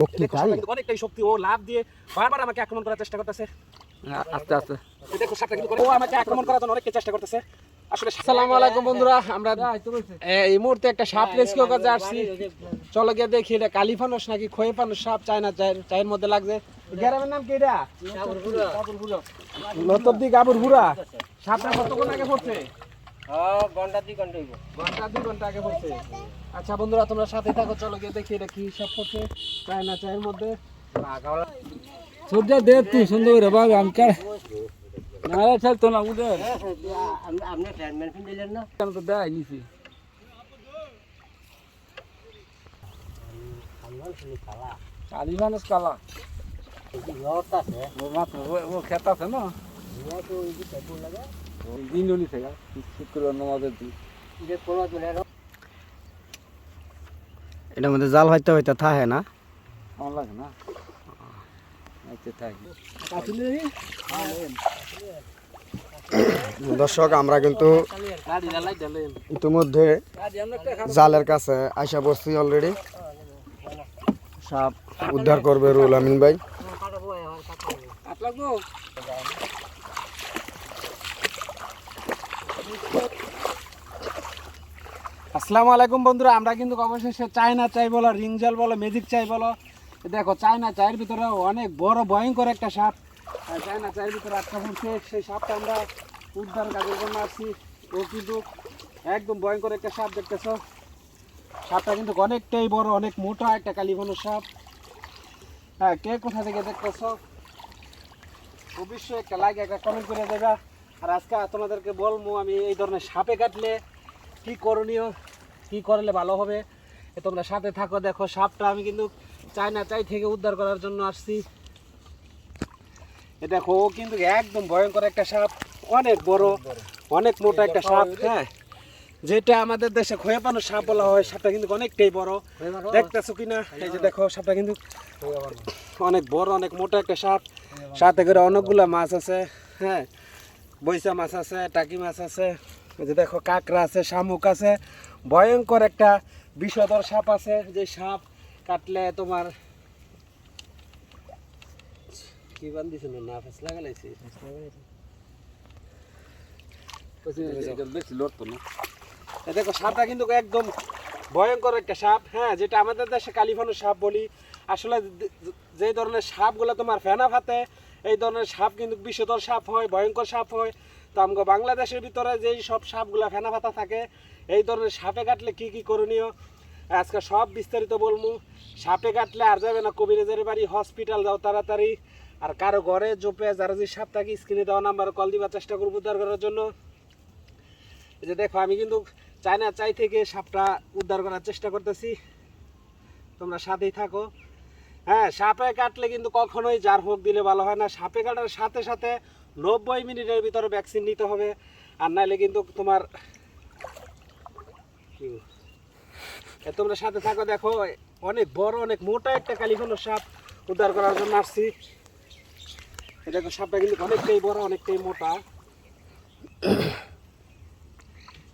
শক্তি তাই? অনেকটাই শক্তি। ও লাভ দিয়ে বারবার আমাকে আক্রমণ করার চেষ্টা করতেছে। আস্তে আস্তে। এই দেখো সাপটা কিন্তু ও আমাকে আক্রমণ করার জন্য অনেককে চেষ্টা করতেছে। আসলে আসসালামু আলাইকুম বন্ধুরা। আমরা এই মুহূর্তে একটা সাপ রেস্কিউ করতে আসছি। চলো গিয়ে দেখি এটা কালিফানস নাকি খয়ে ফানুস সাপ? চায়না চায়ের মধ্যে লাগছে। গ্রামের নাম কি এটা? লতব্দি গাবুর বুড়া। সাপটা কতক্ষণ আগে পড়ছে? ঘণ্টা দুই ঘণ্টা আগে পড়ছে। আচ্ছা বন্ধুরা তোমরা সাথে থাকো চলো গিয়ে দেখি এটা কি সাপ পড়ছে চায়না চায়ের মধ্যে। সূর্য দে তুই সুন্দর করে বাবা আমি কে না রে চল তো না? উদর কেন তো দেয় নিছি কালি মানুষ কালা। মাত্র ও- ও খেত আছে না? ওই গা শুক্রবার নামাজের দিন এটার মধ্যে জাল হইতে হইতে থাকে না? আমার লাগে না। আচ্ছা দর্শক আমরা কিন্তু ইতিমধ্যে জালের কাছে আইসা বসছি অলরেডি সাপ। উদ্ধার করবে রুল আমিন ভাই। আসসালামু আলাইকুম বন্ধুরা, আমরা কিন্তু অবশেষে চায়না চাই বলো রিং জাল বলো, ম্যাজিক চাই বলো। দেখো, চায়না চায়ের ভিতরে অনেক বড় ভয়ঙ্কর একটা সাপ। চায়না চায়ের ভিতরে আটকা পড়ছে সেই সাপটা আমরা উদ্ধার কাজের জন্য আসছি। ও কিন্তু একদম ভয়ঙ্কর একটা সাপ দেখতেছো। সাপটা কিন্তু অনেকটাই বড়, অনেক মোটা একটা কালীঘন সাপ। হ্যাঁ কে কোথা থেকে দেখতেছো? অবশ্যই একটা লাইক একটা কমেন্ট করে দেবা। আর আজকে তোমাদেরকে বলব, আমি এই ধরনের সাপে কাটলে কি করণীয়, কি করলে ভালো হবে? তোমরা সাথে থাকো, দেখো সাপটা আমি কিন্তু চায়না চাই থেকে উদ্ধার করার জন্য আসছি। এ দেখো, ও কিন্তু একদম ভয়ঙ্কর একটা সাপ, অনেক বড়, অনেক মোটা একটা সাপ হ্যাঁ? যেটা আমাদের দেশে খয়ে পানো সাপ বলা হয়, সাপটা কিন্তু অনেকটাই বড়। দেখতেছো কিনা? এই যে দেখো, সাপটা কিন্তু অনেক বড়, অনেক মোটা একটা সাপ। সাথে করে অনেকগুলা মাছ আছে হ্যাঁ? বৈশা মাছ আছে, টাকি মাছ আছে। যে দেখো কাঁকড়া আছে শামুক আছে। ভয়ঙ্কর একটা বিষধর সাপ আছে যে সাপ কাটলে তোমার কি বান্ধিছে না ফেস লাগালাইছি দেখো সাপটা কিন্তু একদম ভয়ঙ্কর একটা সাপ হ্যাঁ যেটা আমাদের দেশে কালিফানো সাপ বলি। আসলে যে- যে ধরনের সাপগুলো তোমার ফেনা ফাতে এই ধরনের সাপ কিন্তু বিষধর সাপ হয় ভয়ঙ্কর সাপ হয়। তো আমাকে বাংলাদেশের ভিতরে যেই সব সাপগুলো ফেনা ফাতা থাকে, এই ধরনের সাপে কাটলে কি কি করণীয়? আজকে সব বিস্তারিত বলব। সাপে কাটলে আর যাবে না, কবিরাজের বাড়ি হসপিটাল যাও তাড়াতাড়ি। আর কারও ঘরে জোপে যারা যে সাপ থাকে স্ক্রিনে দেওয়া নাম্বার কল দিবার চেষ্টা করব উদ্ধার করার জন্য। এই যে দেখো, আমি কিন্তু চায়না চাই থেকে সাপটা উদ্ধার করার চেষ্টা করতেছি। তোমরা সাথেই থাকো। হ্যাঁ সাপে কাটলে কিন্তু কখনোই জার হোক দিলে ভালো হয় না। সাপে কাটার সাথে সাথে নব্বই মিনিটের ভিতরে ভ্যাকসিন নিতে হবে, আর নাহলে কিন্তু তোমার তোমরা সাথে থাকো, দেখো, অনেক বড়, অনেক মোটা একটা কালিফোনো সাপ উদ্ধার করার জন্য আসছি। দেখো সাপটা কিন্তু অনেকটাই বড়, অনেকটাই মোটা।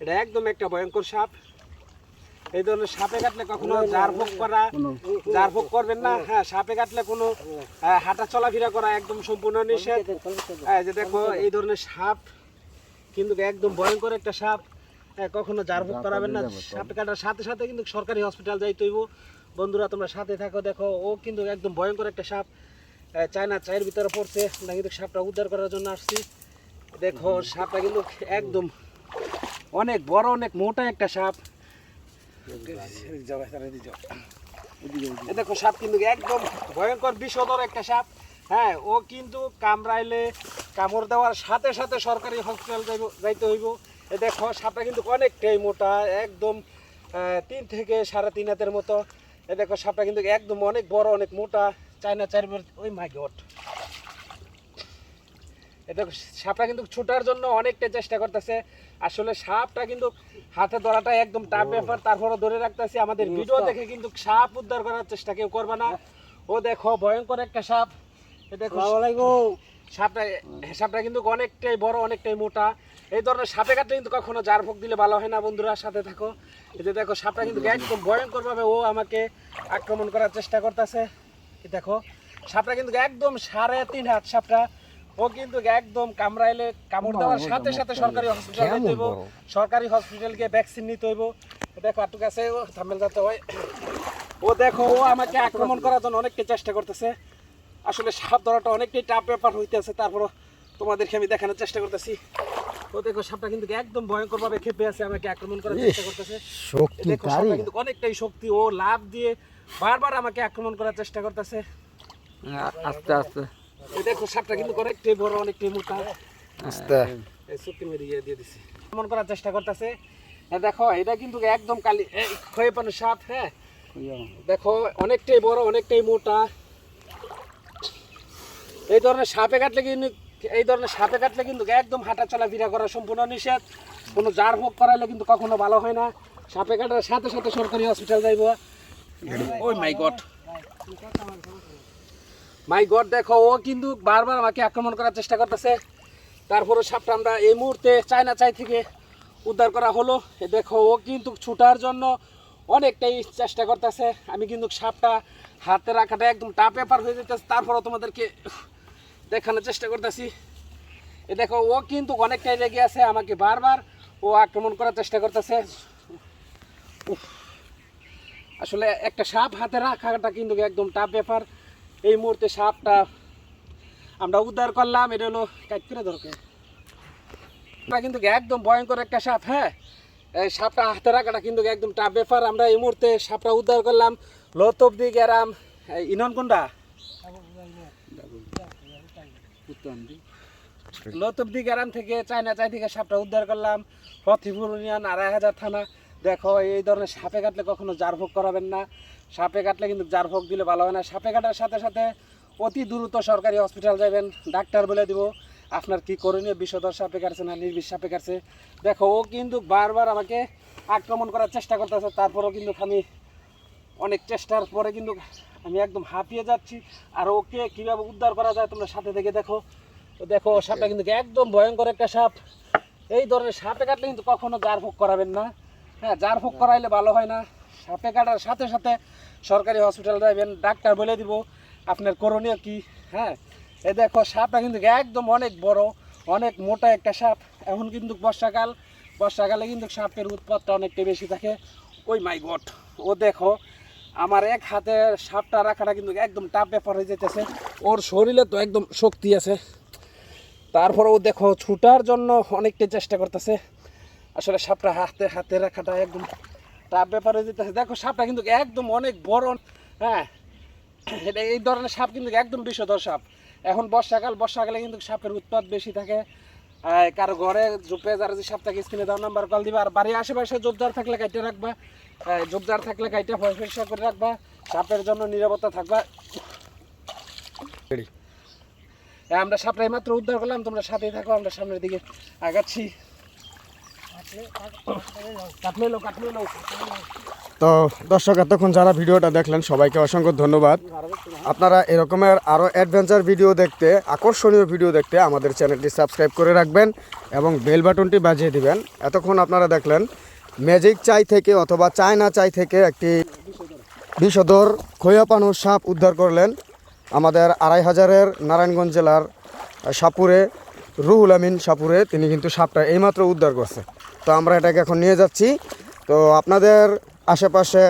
এটা একদম একটা ভয়ঙ্কর সাপ। এই ধরনের সাপে কাটলে কখনো ভোগ করা ভোগ করবেন না। হ্যাঁ সাপে কাটলে কোনো হাঁটা চলাফেরা করা একদম সম্পূর্ণ নিষেধ। হ্যাঁ যে দেখো এই ধরনের সাপ কিন্তু একদম ভয়ঙ্কর একটা সাপ। হ্যাঁ কখনো ভোগ করাবেন না। সাপে কাটার সাথে সাথে কিন্তু সরকারি হসপিটাল যাই হইব। বন্ধুরা তোমরা সাথে থাকো দেখো ও কিন্তু একদম ভয়ঙ্কর একটা সাপ। চায়না চায়ের ভিতরে পড়ছে। না কিন্তু সাপটা উদ্ধার করার জন্য আসছি। দেখো সাপটা কিন্তু একদম অনেক বড় অনেক মোটা একটা সাপ। দেখো সাপ কিন্তু একদম ভয়ঙ্কর বিষধর একটা সাপ। হ্যাঁ ও কিন্তু কামড়াইলে কামড় দেওয়ার সাথে সাথে সরকারি হসপিটাল যাইতে হইব। এ দেখো, সাপটা কিন্তু অনেকটাই মোটা, একদম তিন থেকে সাড়ে তিন হাতের মতো। এ দেখো, সাপটা কিন্তু একদম অনেক বড়, অনেক মোটা। চায়না চারবার ওই মাই গড। এটা সাপটা কিন্তু ছোটার জন্য অনেকটা চেষ্টা করতেছে। আসলে সাপটা কিন্তু হাতে ধরাটা একদম টাফ ব্যাপার তারপরে ধরে রাখতেছি। আমাদের ভিডিও দেখে কিন্তু সাপ উদ্ধার করার চেষ্টা কেউ করবে না। ও দেখো ভয়ঙ্কর একটা সাপ। এ দেখো সাপটা সাপটা কিন্তু অনেকটাই বড় অনেকটাই মোটা। এই ধরনের সাপে কাটলে কিন্তু কখনো জার ভোগ দিলে ভালো হয় না বন্ধুরা সাথে থাকো। এই যে দেখো সাপটা কিন্তু একদম ভয়ঙ্কর ভাবে ও আমাকে আক্রমণ করার চেষ্টা করতেছে। দেখো সাপটা কিন্তু একদম সাড়ে তিন হাত সাপটা। ও কিন্তু একদম কামড়াইলে কামড় দেওয়ার সাথে সাথে সরকারি হসপিটাল নিতে হইব। সরকারি হসপিটাল গিয়ে ভ্যাকসিন নিতে হইব। দেখো আটুক আছে ও থামেল যাতে হয়। ও দেখো ও আমাকে আক্রমণ করার জন্য অনেকটাই চেষ্টা করতেছে। আসলে সাপ ধরাটা অনেকটাই টাফ ব্যাপার হইতেছে তারপরও তোমাদেরকে আমি দেখানোর চেষ্টা করতেছি। ও দেখো সাপটা কিন্তু একদম ভয়ঙ্কর ভাবে খেপে আছে আমাকে আক্রমণ করার চেষ্টা করতেছে। শক্তি দেখো কিন্তু অনেকটাই শক্তি ও লাভ দিয়ে বারবার আমাকে আক্রমণ করার চেষ্টা করতেছে। আস্তে আস্তে। দেখো সাপটা কিন্তু অনেকটাই বড় অনেকটাই মোটা আস্তে এই চুক্তি ইয়ে দিয়ে দিছি। করার চেষ্টা করতেছে। দেখো এটা কিন্তু একদম কালি সাপ হ্যাঁ? দেখো অনেকটাই বড় অনেকটাই মোটা। এই ধরনের সাপে কাটলে কিন্তু এই ধরনের সাপে কাটলে কিন্তু একদম হাঁটা চলাফেরা করা সম্পূর্ণ নিষেধ। কোনো জার ভোগ করাইলে কিন্তু কখনো ভালো হয় না। সাপে কাটার সাথে সাথে সরকারি হসপিটাল যাইব। ওই মাই গড মাই গড দেখো, ও কিন্তু বারবার আমাকে আক্রমণ করার চেষ্টা করতেছে। তারপরে সাপটা আমরা এই মুহূর্তে চায়না চাই থেকে উদ্ধার করা হলো। দেখো, ও কিন্তু ছুটার জন্য অনেকটাই চেষ্টা করতেছে। আমি কিন্তু সাপটা হাতে রাখাটা একদম টা পেপার হয়ে যেতেছে। তারপরও তোমাদেরকে দেখানোর চেষ্টা করতেছি। এ দেখো, ও কিন্তু অনেকটাই লেগে আছে, আমাকে বারবার ও আক্রমণ করার চেষ্টা করতেছে। আসলে একটা সাপ হাতে রাখাটা কিন্তু একদম টাফ ব্যাপার এই মুহূর্তে সাপটা আমরা উদ্ধার করলাম, এটা হলো কাট করে দরকার এটা কিন্তু একদম ভয়ঙ্কর একটা সাপ হ্যাঁ? এই সাপটা হাতে রাখাটা কিন্তু একদম টাফ ব্যাপার। আমরা এই মুহূর্তে সাপটা উদ্ধার করলাম লতবদি গেরাম ইননকুন্ডা লতবদি গ্রাম থেকে চায়না চাই থেকে সাপটা উদ্ধার করলাম, ফতিপুর ইউনিয়ন, আড়াই হাজার থানা। দেখো, এই ধরনের সাপে কাটলে কখনো জারভোগ করাবেন না। সাপে কাটলে কিন্তু জারভোগ দিলে ভালো হয় না। সাপে কাটার সাথে সাথে অতি দ্রুত সরকারি হসপিটাল যাবেন ডাক্তার বলে দিব, আপনার কি করণীয়, বিষধর সাপে কাটছে না, নির্বিষ সাপে কাটছে। দেখো, ও কিন্তু বারবার আমাকে আক্রমণ করার চেষ্টা করতেছে, তারপরেও কিন্তু আমি অনেক চেষ্টার পরে কিন্তু আমি একদম হাঁপিয়ে যাচ্ছি। আর ওকে কীভাবে উদ্ধার করা যায় তোমরা সাথে থেকে দেখো। তো দেখো সাপটা কিন্তু একদম ভয়ঙ্কর একটা সাপ। এই ধরনের সাপে কাটলে কিন্তু কখনো জার ভোগ করাবেন না। হ্যাঁ জার ভোগ করাইলে ভালো হয় না। সাপে কাটার সাথে সাথে সরকারি হসপিটাল যাবেন ডাক্তার বলে দিব, আপনার করণীয় কি? হ্যাঁ? এ দেখো, সাপটা কিন্তু একদম অনেক বড়, অনেক মোটা একটা সাপ। এখন কিন্তু বর্ষাকাল, বর্ষাকালে কিন্তু সাপের উৎপাদটা অনেকটা বেশি থাকে। ওই মাই গড, ও দেখো, আমার এক হাতে সাপটা রাখাটা কিন্তু একদম টাপ ব্যাপার হয়ে যেতেছে ওর শরীরে তো একদম শক্তি আছে। তারপরেও দেখো, ছুটার জন্য অনেকটাই চেষ্টা করতেছে। আসলে সাপটা হাতে হাতে রাখাটা একদম টাপ ব্যাপারে যেতেছে দেখো সাপটা কিন্তু একদম অনেক বড় হ্যাঁ এটা এই ধরনের সাপ কিন্তু একদম বিষধর সাপ। এখন বর্ষাকাল বর্ষাকালে কিন্তু সাপের উৎপাদ বেশি থাকে। কারও ঘরে জুপে যারা যে সাপ থাকে স্ক্রিনে দেওয়ার নাম্বার কল দিবা? আর বাড়ির আশেপাশে জোবদার থাকলে কাইটে রাখবা। আহ, জোবদার থাকলে কাইটে পরিষ্কার করে রাখবা। সাপের জন্য নিরাপত্তা থাকবা। আমরা সাপটাই মাত্র উদ্ধার করলাম তোমরা সাথেই থাকো আমরা সামনের দিকে আগাচ্ছি। তো দর্শক, এতক্ষণ যারা ভিডিওটা দেখলেন, সবাইকে অসংখ্য ধন্যবাদ। আপনারা এরকমের আরও অ্যাডভেঞ্চার ভিডিও দেখতে, আকর্ষণীয় ভিডিও দেখতে আমাদের চ্যানেলটি সাবস্ক্রাইব করে রাখবেন এবং বেল বাটনটি বাজিয়ে দিবেন। এতক্ষণ আপনারা দেখলেন ম্যাজিক চাই থেকে অথবা চায়না চাই থেকে একটি বিষধর খৈয়াপানুর সাপ উদ্ধার করলেন আমাদের আড়াই হাজারের নারায়ণগঞ্জ জেলার সাপুরে, রুহুল আমিন সাপুরে। তিনি কিন্তু সাপটা এইমাত্র উদ্ধার করছে। তো আমরা এটাকে এখন নিয়ে যাচ্ছি। তো আপনাদের আশেপাশে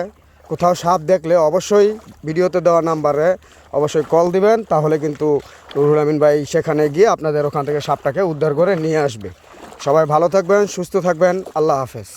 কোথাও সাপ দেখলে অবশ্যই ভিডিওতে দেওয়া নাম্বারে অবশ্যই কল দিবেন, তাহলে কিন্তু রুহুল আমিন ভাই সেখানে গিয়ে আপনাদের ওখান থেকে সাপটাকে উদ্ধার করে নিয়ে আসবে। সবাই ভালো থাকবেন, সুস্থ থাকবেন, আল্লাহ হাফেজ।